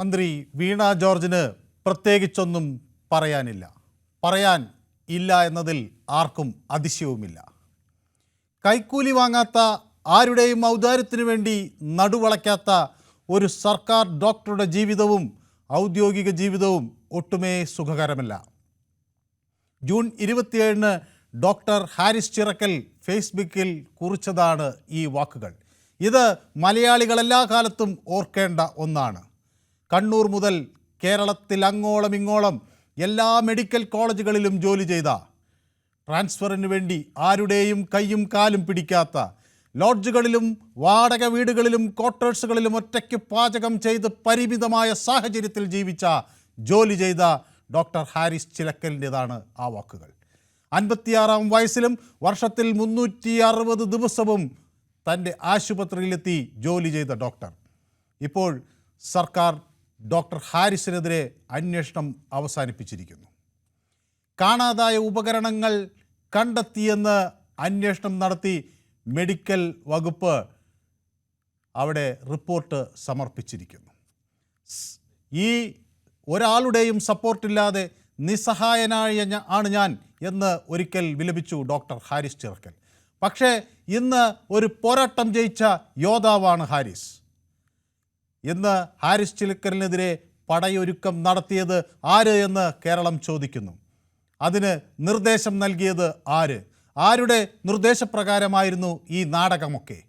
മന്ത്രി വീണ ജോർജിന് പ്രത്യേകിച്ചൊന്നും പറയാനില്ല. പറയാൻ ഇല്ല എന്നതിൽ ആർക്കും അതിശയവുമില്ല. കൈക്കൂലി വാങ്ങാത്ത ആരുടെയും ഔദാര്യത്തിനു വേണ്ടി നടുവളയ്ക്കാത്ത ഒരു സർക്കാർ ഡോക്ടറുടെ ജീവിതവും ഔദ്യോഗിക ജീവിതവും ഒട്ടുമേ സുഖകരമല്ല. ജൂൺ ഇരുപത്തിയേഴിന് ഡോക്ടർ ഹാരിസ് ചിറക്കൽ ഫേസ്ബുക്കിൽ കുറിച്ചതാണ് ഈ വാക്കുകൾ. ഇത് മലയാളികൾ എല്ലാ കാലത്തും ഓർക്കേണ്ട ഒന്നാണ്. കണ്ണൂർ മുതൽ കേരളത്തിൽ അങ്ങോളം ഇങ്ങോളം എല്ലാ മെഡിക്കൽ കോളേജുകളിലും ജോലി ചെയ്ത ട്രാൻസ്ഫറിന് വേണ്ടി ആരുടെയും കൈയും കാലും പിടിക്കാത്ത ലോഡ്ജുകളിലും വാടക വീടുകളിലും ക്വാർട്ടേഴ്സുകളിലും ഒറ്റയ്ക്ക് പാചകം ചെയ്ത് പരിമിതമായ സാഹചര്യത്തിൽ ജീവിച്ച ജോലി ചെയ്ത ഡോക്ടർ ഹാരിസ് ചിലക്കലിന്റെതാണ് ആ വാക്കുകൾ. അൻപത്തിയാറാം വയസ്സിലും വർഷത്തിൽ മുന്നൂറ്റി അറുപത് ദിവസവും തന്റെ ആശുപത്രിയിലെത്തി ജോലി ചെയ്ത ഡോക്ടർ. ഇപ്പോൾ സർക്കാർ ഡോക്ടർ ഹാരിസിനെതിരെ അന്വേഷണം അവസാനിപ്പിച്ചിരിക്കുന്നു. കാണാതായ ഉപകരണങ്ങൾ കണ്ടെത്തിയെന്ന് അന്വേഷണം നടത്തി മെഡിക്കൽ വകുപ്പ് അവിടെ റിപ്പോർട്ട് സമർപ്പിച്ചിരിക്കുന്നു. ഈ ഒരാളുടെയും സപ്പോർട്ടില്ലാതെ നിസ്സഹായനായ ആണ് ഞാൻ എന്ന് ഒരിക്കൽ വിലപിച്ചു ഡോക്ടർ ഹാരിസ് ചിറക്കൽ. പക്ഷേ ഇന്ന് ഒരു പോരാട്ടം ജയിച്ച യോദ്ധാവാണ് ഹാരിസ്. ഇന്ന് ഹാരിസ് ചിലക്കലിനെതിരെ പടയൊരുക്കം നടത്തിയത് ആര് എന്ന് കേരളം ചോദിക്കുന്നു. അതിന് നിർദ്ദേശം നൽകിയത് ആര്? ആരുടെ നിർദ്ദേശപ്രകാരമായിരുന്നു ഈ നാടകമൊക്കെ?